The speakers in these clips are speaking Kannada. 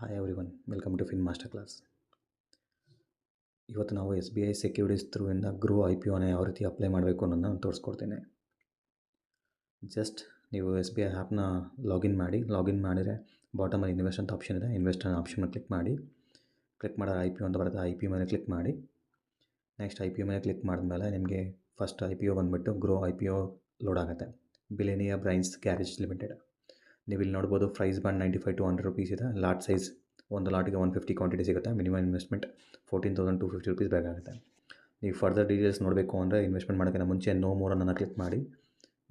Hi everyone welcome to fin master class ಇವತ್ತು ನಾವು ಎಸ್ ಬಿ ಐ ಸೆಕ್ಯೂರಿಟೀಸ್ ಥ್ರೂಯಿಂದ ಗ್ರೋ ಐ ಪಿ ಒನ ಯಾವ ರೀತಿ ಅಪ್ಲೈ ಮಾಡಬೇಕು ಅನ್ನೋದನ್ನ ನಾನು ತೋರಿಸ್ಕೊಡ್ತೇನೆ. ಜಸ್ಟ್ ನೀವು ಎಸ್ ಬಿ ಐ ಆ್ಯಪ್ನ ಲಾಗಿನ್ ಮಾಡಿ ಲಾಗಿನ್ ಮಾಡಿದರೆ ಬಾಟಮಲ್ಲಿ ಇನ್ವೆಸ್ಟ್ ಅಂತ ಆಪ್ಷನ್ ಇದೆ ಇನ್ವೆಸ್ಟ್ ಅನ್ನೋ ಆಪ್ಷನ್ನ ಕ್ಲಿಕ್ ಮಾಡಿ. ಕ್ಲಿಕ್ ಮಾಡಿದ್ರೆ ಐ ಪಿ ಒ ಅಂತ ಬರುತ್ತೆ ಐ ಪಿ ಮೇಲೆ ಕ್ಲಿಕ್ ಮಾಡಿ. ನೆಕ್ಸ್ಟ್ ಐ ಪಿ ಒ ಮೇಲೆ ಕ್ಲಿಕ್ ಮಾಡಿದ್ಮೇಲೆ ನಿಮಗೆ ಫಸ್ಟ್ ಐ ಪಿ ಒ ಬಂದುಬಿಟ್ಟು Groww I P O load ಆಗುತ್ತೆ. ಬಿಲೇನಿಯಾ ಬ್ರೈನ್ಸ್ ಗ್ಯಾರೇಜ್ ಲಿಮಿಟೆಡ್ ನೀವು ಇಲ್ಲಿ ನೋಡ್ಬೋದು ಪ್ರೈಸ್ ಬಂದು ninety five to hundred rupees ಇದೆ. ಲಾಟ್ ಸೈಜ್ ಒಂದು ಲಾಟಿಗೆ ಒನ್ ಫಿಫ್ಟಿ ಕ್ವಾಂಟಿಟಿ ಸಿಗುತ್ತೆ. Minimum investment fourteen thousand two fifty rupees ಬೇಕಾಗುತ್ತೆ. ನೀವು ಫರ್ದರ್ ಡೀಟೇಲ್ಸ್ ನೋಡಬೇಕು ಅಂದರೆ ಇನ್ವೆಸ್ಟ್ಮೆಂಟ್ ಮಾಡೋಕ್ಕಿಂತ ಮುಂಚೆ ನೋ ಮೋರ್ ಅನ್ನ ಕ್ಲಿಕ್ ಮಾಡಿ.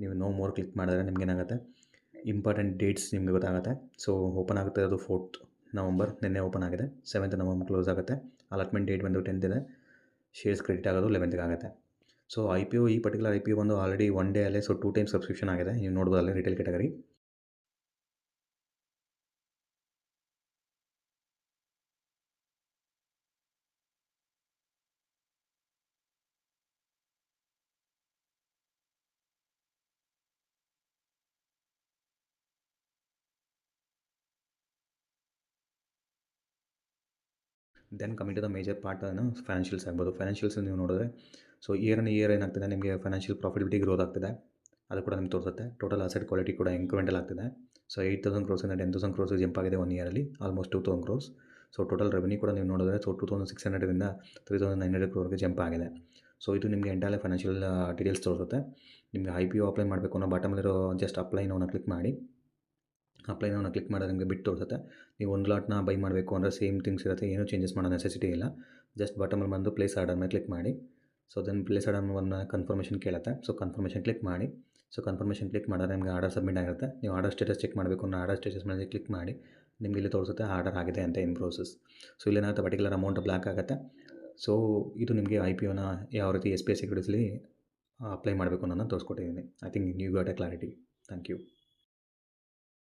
ನೀವು ನೋ ಮೋರ್ ಕ್ಲಿಕ್ ಮಾಡಿದ್ರೆ ನಿಮ್ಗೆ ಏನಾಗುತ್ತೆ? ಇಂಪಾರ್ಟೆಂಟ್ ಡೇಟ್ಸ್ ನಿಮಗೆ ಗೊತ್ತಾಗುತ್ತೆ. ಸೊ ಓಪನ್ ಆಗುತ್ತೆ ಅದು ಫೋರ್ತ್ ನವಂಬರ್ ನಿನ್ನೆ ಓಪನ್ ಆಗಿದೆ. ಸೆವೆಂತ್ ನವಂಬರ್ ಕ್ಲೋಸ್ ಆಗುತ್ತೆ. ಅಲಾಟ್ಮೆಂಟ್ ಡೇಟ್ ಬಂದು ಟೆಂತ್ ಇದೆ. ಶೇರ್ಸ್ ಕ್ರೆಡಿಟ್ ಆಗೋದು ಲೆವೆಂತ್ಗೆ ಆಗುತ್ತೆ. ಸೊ ಐ ಪಿ ಒ ಈ ಪರ್ಟಿಕ್ಯುಲರ್ ಐ ಪಿ ಒ ಬಂದು ಆಲ್ರೆಡಿ ಒನ್ ಡೇ ಅಲ್ಲೇ ಸೊ ಟೂ ಟೈಮ್ ಸಬ್ಸ್ಕ್ರಿಪ್ಷನ್ ಆಗಿದೆ. ನೀವು ನೋಡ್ಬೋದು ಅಲ್ಲೇ retail category then to the major part ಏನು ಫೈನಾನ್ಷಿಯಲ್ಸ್ ಆಗ್ಬೋದು. ಫೈನಾನ್ಷಿಯಲ್ಸ್ ನೀವು ನೋಡಿದ್ರೆ ಸೊ ಇಯರ್ ಆನ್ ಇಯರ್ ಏನಾಗ್ತದೆ ನಿಮಗೆ ಫೈನಾನ್ಷಿಯಲ್ ಪ್ರಾಫಿಟಿಬಿಲಿಟಿ ಗ್ರೋತ್ ಆಗ್ತಿದೆ. ಅದು ಕೂಡ ನಿಮ್ಗೆ ತೋರಿಸುತ್ತೆ. ಟೋಟಲ್ ಅಸೆಟ್ ಕ್ವಾಲಿಟಿ ಕೂಡ ಇಂಕ್ರಿಮೆಂಟಲ್ ಆಗ್ತಿದೆ. ಸೊ ಏಯ್ಟ್ ತೌಸಂಡ್ ಕ್ರೋಸಿಂದ ಟೆನ್ ತೌಸಂಡ್ ಕ್ರೋಸ್ ಜಂಪ್ ಆಗಿದೆ one ಇಯರಲ್ಲಿ almost two thousand crores so total revenue ಕೂಡ ನೀವು ನೋಡಿದ್ರೆ ಸೊ ಟೂ ತೌಸಂಡ್ ಸಿಕ್ಸ್ ಹಂಡ್ರೆಡಿಂದ ತ್ರೀ ತೌಸಂಡ್ ನೈನ್ ಹಂಡ್ರೆಡ್ ಕ್ರೋರ್ಗೆ ಜಂಪ್ ಆಗಿದೆ. ಸೊ ಇದು ನಿಮಗೆ ಎಂಟಾಲೆ ಫೈನಾನ್ಷಿಯಲ್ ಡೀಟೇಲ್ಸ್ ತೋರಿಸುತ್ತೆ. ನಿಮಗೆ ಐ ಪಿ ಅಪ್ಲೈ ಮಾಡಬೇಕು ಅನ್ನೋ ಬಾಟಮಲ್ಲಿರೋ ಜಸ್ಟ್ ಅಪ್ಲೈ ನೋನ ಕ್ಲಿಕ್ ಮಾಡಿ. ಅಪ್ಲೈ ಅವನ್ನ ಕ್ಲಿಕ್ ಮಾಡಿದ್ರೆ ನಿಮಗೆ ಬಿಟ್ಟು ತೋರಿಸುತ್ತೆ ನೀವು ಒಂದು ಲಾಟ್ನ ಬೈ ಮಾಡಬೇಕು ಅಂದರೆ ಸೇಮ್ ಥಿಂಗ್ಸ್ ಇರುತ್ತೆ, ಏನೂ ಚೇಂಜಸ್ ಮಾಡೋ ನೆಸೆಸಿಟಿ ಇಲ್ಲ. ಜಸ್ಟ್ ಬಟಮಲ್ಲಿ ಬಂದು ಪ್ಲೇಸ್ ಆರ್ಡರ್ ಮೇಲೆ ಕ್ಲಿಕ್ ಮಾಡಿ. ಸೊ ದೆನ್ ಪ್ಲೇಸ್ ಆರ್ಡರ್ ಒಂದು ಕನ್ಫರ್ಮೇಷನ್ ಕೇಳುತ್ತೆ. ಸೊ ಕನ್ಫರ್ಮೇಷನ್ ಕ್ಲಿಕ್ ಮಾಡಿ. ಸೊ ಕನ್ಫರ್ಮೇಷನ್ ಕ್ಲಿಕ್ ಮಾಡಿದ್ರೆ ನಿಮಗೆ ಆರ್ಡರ್ ಸಬ್ಮಿಟ್ ಆಗಿರುತ್ತೆ. ನೀವು ಆರ್ಡರ್ ಸ್ಟೇಟಸ್ ಚೆಕ್ ಮಾಡಬೇಕು ಅನ್ನೋ ಆರ್ಡರ್ ಸ್ಟೇಟಸ್ ಮೇಲೆ ಕ್ಲಿಕ್ ಮಾಡಿ. ನಿಮಗೆ ಇಲ್ಲಿ ತೋರಿಸುತ್ತೆ ಆರ್ಡರ್ ಆಗಿದೆ ಅಂತ ಇನ್ ಪ್ರೋಸೆಸ್ ಸೊ ಇಲ್ಲೇನಾಗುತ್ತೆ ಪರ್ಟಿಕ್ಯುಲರ್ ಅಮೌಂಟ್ ಬ್ಲ್ಯಾಕ್ ಆಗುತ್ತೆ. ಸೊ ಇದು ನಿಮಗೆ ಐ ಪಿ ಒನ ಯಾವ ರೀತಿ ಎಸ್ ಪಿ ಐ ಸೆಕ್ಯೂರಿಟೀಸ್ಲಿ ಅಪ್ಲೈ ಮಾಡಬೇಕು ಅನ್ನೋದನ್ನು ತೋರಿಸ್ಕೊಟ್ಟಿದ್ದೀನಿ. I think you got a clarity thank you